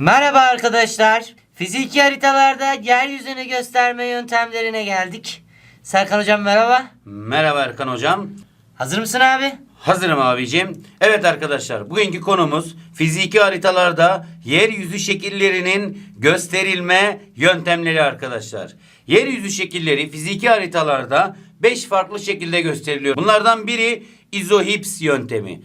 Merhaba arkadaşlar. Fiziki haritalarda yeryüzünü gösterme yöntemlerine geldik. Serkan hocam merhaba. Merhaba Erkan Hocam. Hazır mısın abi? Hazırım abicim. Evet arkadaşlar bugünkü konumuz fiziki haritalarda yeryüzü şekillerinin gösterilme yöntemleri arkadaşlar. Yeryüzü şekilleri fiziki haritalarda 5 farklı şekilde gösteriliyor. Bunlardan biri izohips yöntemi.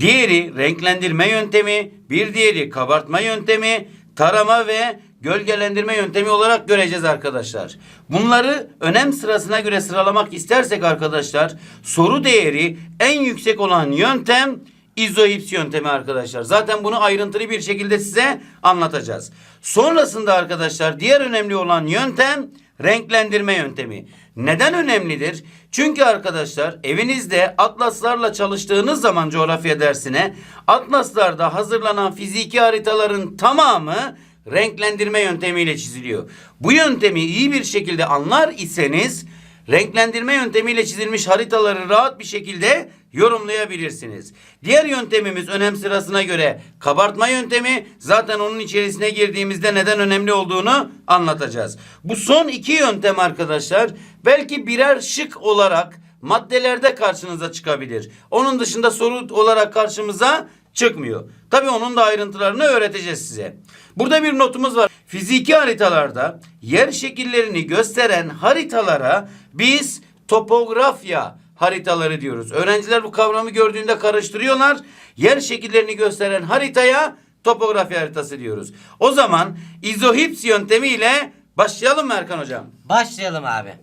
Diğeri renklendirme yöntemi, bir diğeri kabartma yöntemi, tarama ve gölgelendirme yöntemi olarak göreceğiz arkadaşlar. Bunları önem sırasına göre sıralamak istersek arkadaşlar soru değeri en yüksek olan yöntem izohips yöntemi arkadaşlar. Zaten bunu ayrıntılı bir şekilde size anlatacağız. Sonrasında arkadaşlar diğer önemli olan yöntem renklendirme yöntemi. Neden önemlidir? Çünkü arkadaşlar evinizde atlaslarla çalıştığınız zaman coğrafya dersine atlaslarda hazırlanan fiziki haritaların tamamı renklendirme yöntemiyle çiziliyor. Bu yöntemi iyi bir şekilde anlar iseniz renklendirme yöntemiyle çizilmiş haritaları rahat bir şekilde yorumlayabilirsiniz. Diğer yöntemimiz önem sırasına göre kabartma yöntemi. Zaten onun içerisine girdiğimizde neden önemli olduğunu anlatacağız. Bu son iki yöntem arkadaşlar belki birer şık olarak maddelerde karşınıza çıkabilir. Onun dışında soru olarak karşımıza çıkmıyor. Tabii onun da ayrıntılarını öğreteceğiz size. Burada bir notumuz var. Fiziki haritalarda yer şekillerini gösteren haritalara biz topografya haritaları diyoruz. Öğrenciler bu kavramı gördüğünde karıştırıyorlar. Yer şekillerini gösteren haritaya topografya haritası diyoruz. O zaman izohips yöntemiyle başlayalım mı Erkan hocam? Başlayalım abi.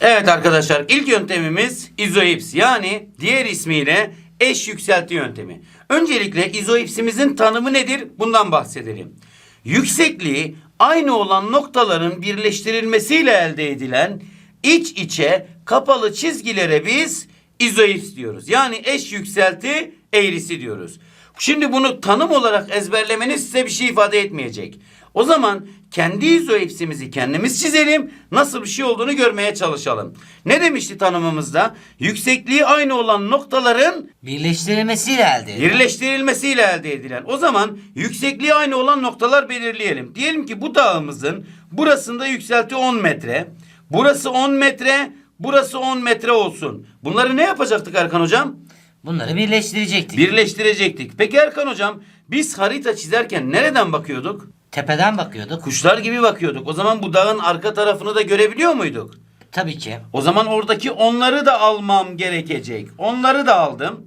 Evet arkadaşlar ilk yöntemimiz izoips yani diğer ismiyle eş yükselti yöntemi. Öncelikle izoipsimizin tanımı nedir? Bundan bahsedelim. Yüksekliği aynı olan noktaların birleştirilmesiyle elde edilen iç içe kapalı çizgilere biz izoips diyoruz. Yani eş yükselti eğrisi diyoruz. Şimdi bunu tanım olarak ezberlemeniz size bir şey ifade etmeyecek. O zaman kendi izoipsimizi kendimiz çizelim. Nasıl bir şey olduğunu görmeye çalışalım. Ne demişti tanımımızda? Yüksekliği aynı olan noktaların Birleştirilmesiyle elde edilir. birleştirilmesiyle elde edilen. O zaman yüksekliği aynı olan noktalar belirleyelim. Diyelim ki bu dağımızın burasında yükselti 10 metre. Burası 10 metre, burası 10 metre olsun. Bunları ne yapacaktık Erkan hocam? Bunları birleştirecektik. Birleştirecektik. Peki Erkan hocam biz harita çizerken nereden bakıyorduk? Tepeden bakıyorduk. Kuşlar gibi bakıyorduk. O zaman bu dağın arka tarafını da görebiliyor muyduk? Tabii ki. O zaman oradaki onları da almam gerekecek. Onları da aldım.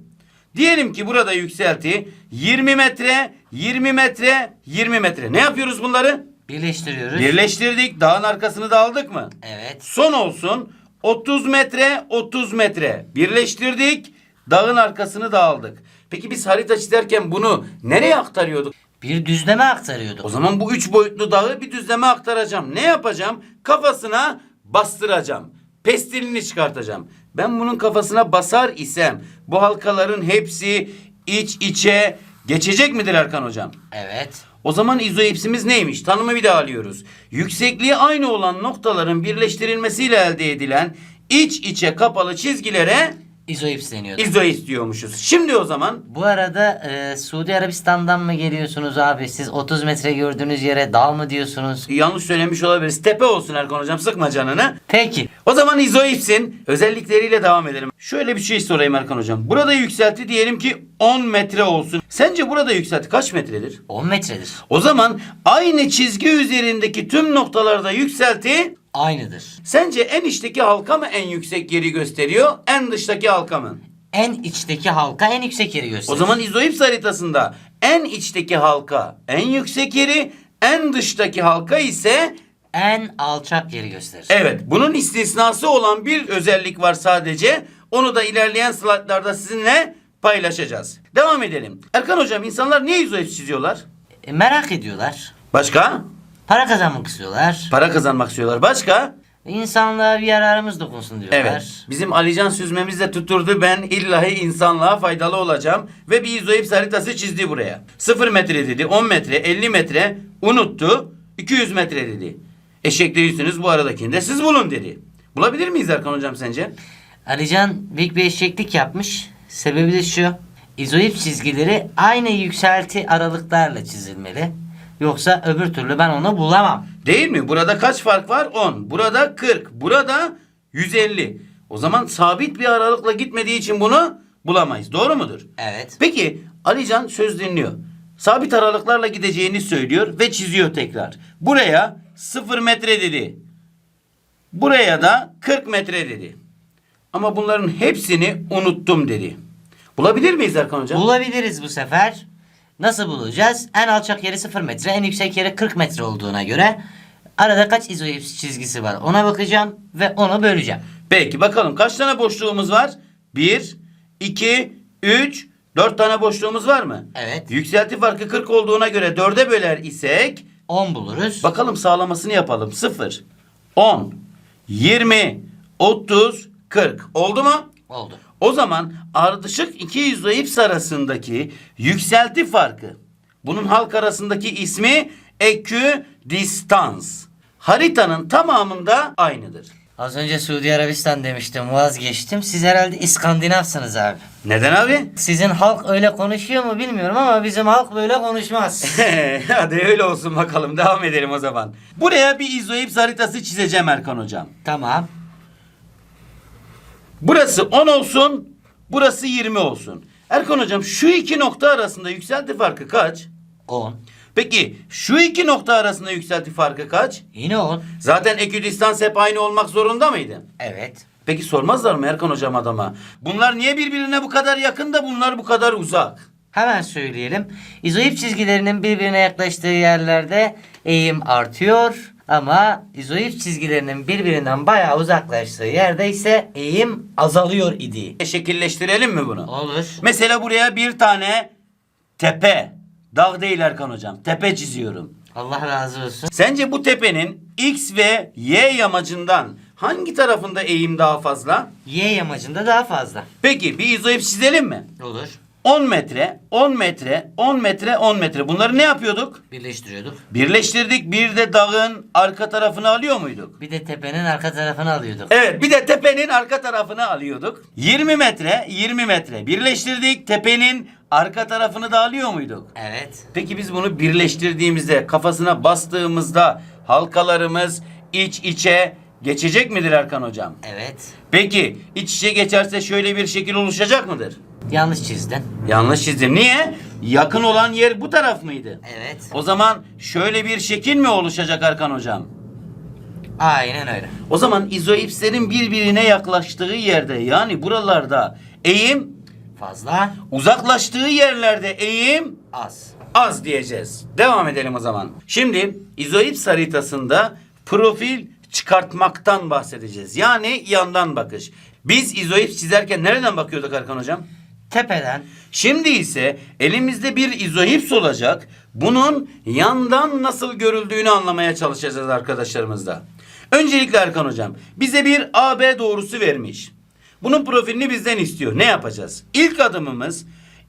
Diyelim ki burada yükselti 20 metre, 20 metre, 20 metre. Ne yapıyoruz bunları? Birleştiriyoruz. Birleştirdik. Dağın arkasını da aldık mı? evet. Son olsun 30 metre, 30 metre. Birleştirdik. Dağın arkasını da aldık. Peki biz harita çizerken bunu nereye aktarıyorduk? Bir düzleme aktarıyorduk. O zaman bu üç boyutlu dağı bir düzleme aktaracağım. Ne yapacağım? Kafasına bastıracağım. Pestilini çıkartacağım. Ben bunun kafasına basar isem bu halkaların hepsi iç içe geçecek midir Erkan hocam? Evet. O zaman izoipsimiz neymiş? Tanımı bir daha alıyoruz. Yüksekliği aynı olan noktaların birleştirilmesiyle elde edilen iç içe kapalı çizgilere İzoips deniyordu. izoips diyormuşuz. Şimdi o zaman Bu arada e, Suudi Arabistan'dan mı geliyorsunuz abi? Siz 30 metre gördüğünüz yere dal mı diyorsunuz? yanlış söylemiş olabiliriz. Tepe olsun Erkan hocam sıkma canını. Peki. O zaman izoipsin özellikleriyle devam edelim. Şöyle bir şey sorayım Erkan hocam. Burada yükselti diyelim ki 10 metre olsun. Sence burada yükselti kaç metredir? 10 metredir. O zaman aynı çizgi üzerindeki tüm noktalarda yükselti Aynıdır. sence en içteki halka mı en yüksek yeri gösteriyor? En dıştaki halka mı? En içteki halka en yüksek yeri O gösterir. zaman izoips haritasında en içteki halka en yüksek yeri, en dıştaki halka ise en alçak yeri gösterir. Evet, bunun istisnası olan bir özellik var sadece. Onu da ilerleyen slaytlarda sizinle paylaşacağız. Devam edelim. Erkan hocam insanlar niye izoips çiziyorlar? E, merak ediyorlar. Başka? Para kazanmak istiyorlar. Para kazanmak istiyorlar. Başka? İnsanlığa bir yararımız dokunsun diyorlar. Evet. Bizim Alican süzmemiz de tuturdu. Ben illahi insanlığa faydalı olacağım. Ve bir izoips haritası çizdi buraya. 0 metre dedi, 10 metre, 50 metre unuttu. 200 metre dedi. Eşek değilsiniz bu aradakini de siz bulun dedi. Bulabilir miyiz Erkan hocam sence? Alican büyük bir eşeklik yapmış. Sebebi de şu. İzoip çizgileri aynı yükselti aralıklarla çizilmeli. Yoksa öbür türlü ben onu bulamam. Değil mi? Burada kaç fark var? 10. Burada 40. Burada 150. O zaman sabit bir aralıkla gitmediği için bunu bulamayız. Doğru mudur? Evet. Peki Alican söz dinliyor. Sabit aralıklarla gideceğini söylüyor ve çiziyor tekrar. Buraya 0 metre dedi. Buraya da 40 metre dedi. Ama bunların hepsini unuttum dedi. Bulabilir miyiz Erkan Hocam? Bulabiliriz bu sefer. Nasıl bulacağız? En alçak yeri 0 metre, en yüksek yeri 40 metre olduğuna göre arada kaç izoips çizgisi var ona bakacağım ve onu böleceğim. Peki bakalım kaç tane boşluğumuz var? 1, 2, 3, 4 tane boşluğumuz var mı? Evet. Yükselti farkı 40 olduğuna göre 4'e böler isek 10 buluruz. bakalım sağlamasını yapalım. 0, 10, 20, 30, 40 oldu mu? Oldu. O zaman ardışık iki izoips arasındaki yükselti farkı. Bunun halk arasındaki ismi eküdistans. Haritanın tamamında aynıdır. Az önce Suudi Arabistan demiştim vazgeçtim. Siz herhalde İskandinavsınız abi. Neden abi? Sizin halk öyle konuşuyor mu bilmiyorum ama bizim halk böyle konuşmaz. Hadi öyle olsun bakalım. Devam edelim o zaman. Buraya bir izoips haritası çizeceğim Erkan hocam. tamam. Burası 10 olsun. Burası 20 olsun. Erkan hocam şu iki nokta arasında yükselti farkı kaç? 10. Peki şu iki nokta arasında yükselti farkı kaç? Yine 10. Zaten eküdistans hep aynı olmak zorunda mıydı? Evet. Peki sormazlar mı Erkan hocam adama? Bunlar niye birbirine bu kadar yakın da bunlar bu kadar uzak? Hemen söyleyelim. İzoip çizgilerinin birbirine yaklaştığı yerlerde eğim artıyor. Ama izoip çizgilerinin birbirinden bayağı uzaklaştığı yerde ise eğim azalıyor idi. Şekilleştirelim mi bunu? Olur. Mesela buraya bir tane tepe, dağ değil Erkan hocam, tepe çiziyorum. Allah razı olsun. Sence bu tepenin x ve y yamacından hangi tarafında eğim daha fazla? Y yamacında daha fazla. Peki bir izoips çizelim mi? Olur. 10 metre, 10 metre, 10 metre, 10 metre. Bunları ne yapıyorduk? Birleştiriyorduk. Birleştirdik. Bir de dağın arka tarafını alıyor muyduk? Bir de tepenin arka tarafını alıyorduk. Evet bir de tepenin arka tarafını alıyorduk. 20 metre 20 metre birleştirdik. Tepenin arka tarafını da alıyor muyduk? Evet. Peki biz bunu birleştirdiğimizde kafasına bastığımızda halkalarımız iç içe geçecek midir Erkan hocam? Evet. Peki iç içe geçerse şöyle bir şekil oluşacak mıdır? Yanlış çizdin. Yanlış çizdim. Niye? Yakın olan yer bu taraf mıydı? Evet. O zaman şöyle bir şekil mi oluşacak Erkan hocam? Aynen öyle. O zaman izoipslerin birbirine yaklaştığı yerde yani buralarda eğim Fazla. uzaklaştığı yerlerde eğim Az. az diyeceğiz. Devam edelim o zaman. Şimdi izoips haritasında profil çıkartmaktan bahsedeceğiz. Yani yandan bakış. Biz izoips çizerken nereden bakıyorduk Erkan hocam? Tepeden. Şimdi ise elimizde bir izoips olacak. Bunun yandan nasıl görüldüğünü anlamaya çalışacağız arkadaşlarımızla. Öncelikle Erkan hocam bize bir AB doğrusu vermiş. Bunun profilini bizden istiyor. Ne yapacağız? İlk adımımız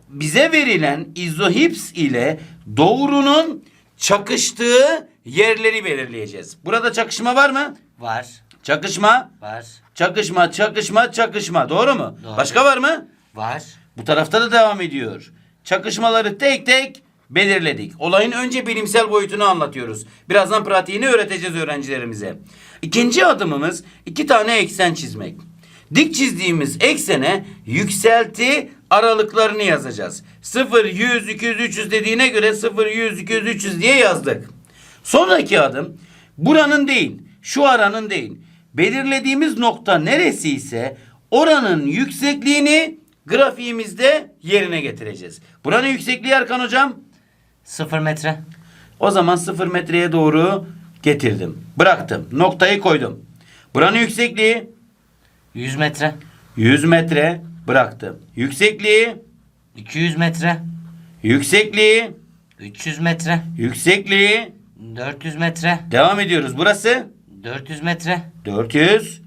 bize verilen izohips ile doğrunun çakıştığı yerleri belirleyeceğiz. Burada çakışma var mı? Var. Çakışma, Var. çakışma, çakışma, çakışma. Doğru mu? Doğru. Başka var mı? Var. Bu tarafta da devam ediyor. Çakışmaları tek tek belirledik. Olayın önce bilimsel boyutunu anlatıyoruz. Birazdan pratiğini öğreteceğiz öğrencilerimize. İkinci adımımız iki tane eksen çizmek. Dik çizdiğimiz eksene yükselti aralıklarını yazacağız. 0, 100, 200, 300 dediğine göre 0, 100, 200, 300 diye yazdık. Sonraki adım buranın değil, şu aranın değil. Belirlediğimiz nokta neresi ise oranın yüksekliğini grafiğimizde yerine getireceğiz. Buranın yüksekliği Erkan hocam. 0 metre. O zaman 0 metreye doğru getirdim. Bıraktım. Noktayı koydum. Buranın yüksekliği 100 metre. 100 metre bıraktım. Yüksekliği 200 metre. yüksekliği 300 metre. yüksekliği 400 metre. devam ediyoruz. Burası 400 metre. 400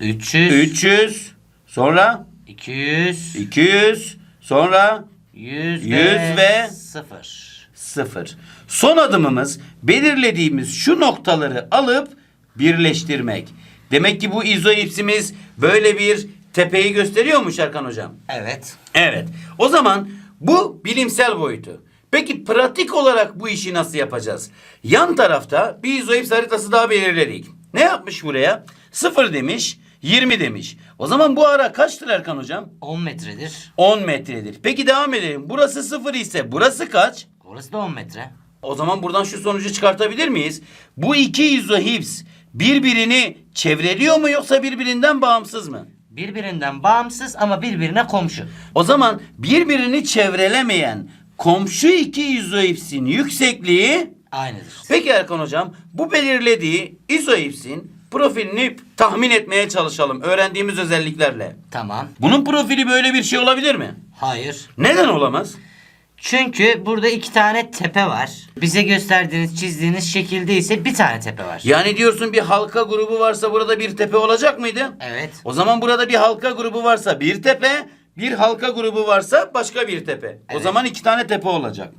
300. 300 sonra 200. 200 sonra 100 100 ve, ve 0. 0. Son adımımız belirlediğimiz şu noktaları alıp birleştirmek. Demek ki bu izoipsimiz böyle bir tepeyi gösteriyormuş Erkan hocam. Evet. Evet. O zaman bu bilimsel boyutu. Peki pratik olarak bu işi nasıl yapacağız? Yan tarafta bir izoips haritası daha belirledik. Ne yapmış buraya? 0 demiş, 20 demiş. O zaman bu ara kaçtır Erkan hocam? 10 metredir. 10 metredir. Peki devam edelim. Burası 0 ise burası kaç? Orası da 10 metre. O zaman buradan şu sonucu çıkartabilir miyiz? Bu iki izohips birbirini çevreliyor mu yoksa birbirinden bağımsız mı? Birbirinden bağımsız ama birbirine komşu. O zaman birbirini çevrelemeyen komşu iki izoipsin yüksekliği Aynıdır. Peki Erkan hocam bu belirlediği izoipsin profilini tahmin etmeye çalışalım öğrendiğimiz özelliklerle. Tamam. Bunun profili böyle bir şey olabilir mi? Hayır. Neden olamaz? Çünkü burada iki tane tepe var. Bize gösterdiğiniz, çizdiğiniz şekilde ise bir tane tepe var. Yani diyorsun bir halka grubu varsa burada bir tepe olacak mıydı? Evet. O zaman burada bir halka grubu varsa bir tepe, bir halka grubu varsa başka bir tepe. O Evet. zaman iki tane tepe olacak.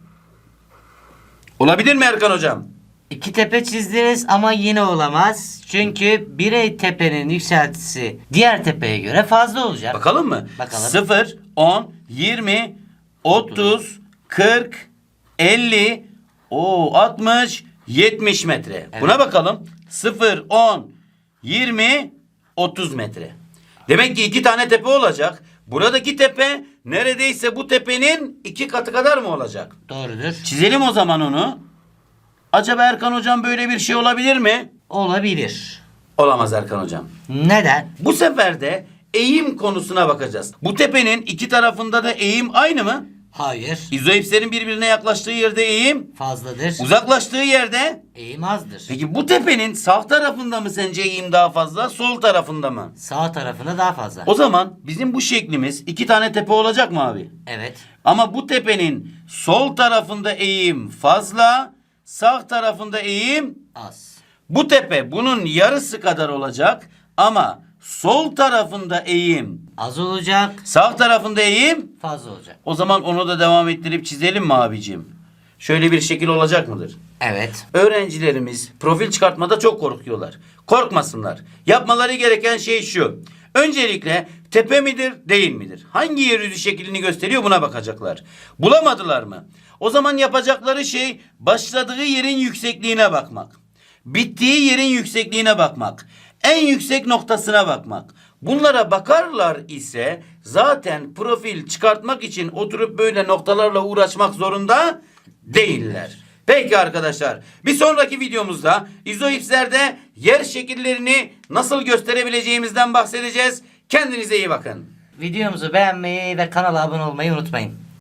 Olabilir mi Erkan hocam? İki tepe çizdiniz ama yine olamaz. Çünkü bir tepenin yükseltisi diğer tepeye göre fazla olacak. Bakalım mı? Bakalım. 0, 10, 20, 30, 40, 50, o 60, 70 metre. Evet. Buna bakalım. 0, 10, 20, 30 metre. Demek ki iki tane tepe olacak. Buradaki tepe neredeyse bu tepenin iki katı kadar mı olacak? Doğrudur. Çizelim o zaman onu. Acaba Erkan hocam böyle bir şey olabilir mi? Olabilir. Olamaz Erkan hocam. Neden? Bu sefer de eğim konusuna bakacağız. Bu tepenin iki tarafında da eğim aynı mı? Hayır. İzoipslerin birbirine yaklaştığı yerde eğim, Fazladır. uzaklaştığı yerde. Eğim azdır. Peki bu tepenin sağ tarafında mı sence eğim daha fazla, sol tarafında mı? Sağ tarafına daha fazla. O zaman bizim bu şeklimiz iki tane tepe olacak mı abi? Evet. Ama bu tepenin sol tarafında eğim fazla, sağ tarafında eğim Az. Bu tepe bunun yarısı kadar olacak ama sol tarafında eğim, Az olacak. sağ tarafında eğim. Fazla olacak. O zaman onu da devam ettirip çizelim mi abicim? Şöyle bir şekil olacak mıdır? Evet. Öğrencilerimiz profil çıkartmada çok korkuyorlar. Korkmasınlar. Yapmaları gereken şey şu. Öncelikle tepe midir, değil midir? Hangi yeryüzü şeklini gösteriyor buna bakacaklar. Bulamadılar mı? O zaman yapacakları şey başladığı yerin yüksekliğine bakmak. Bittiği yerin yüksekliğine bakmak. En yüksek noktasına bakmak. Bunlara bakarlar ise zaten profil çıkartmak için oturup böyle noktalarla uğraşmak zorunda değiller. Peki arkadaşlar bir sonraki videomuzda izoipslerde yer şekillerini nasıl gösterebileceğimizden bahsedeceğiz. Kendinize iyi bakın. Videomuzu beğenmeyi ve kanala abone olmayı unutmayın.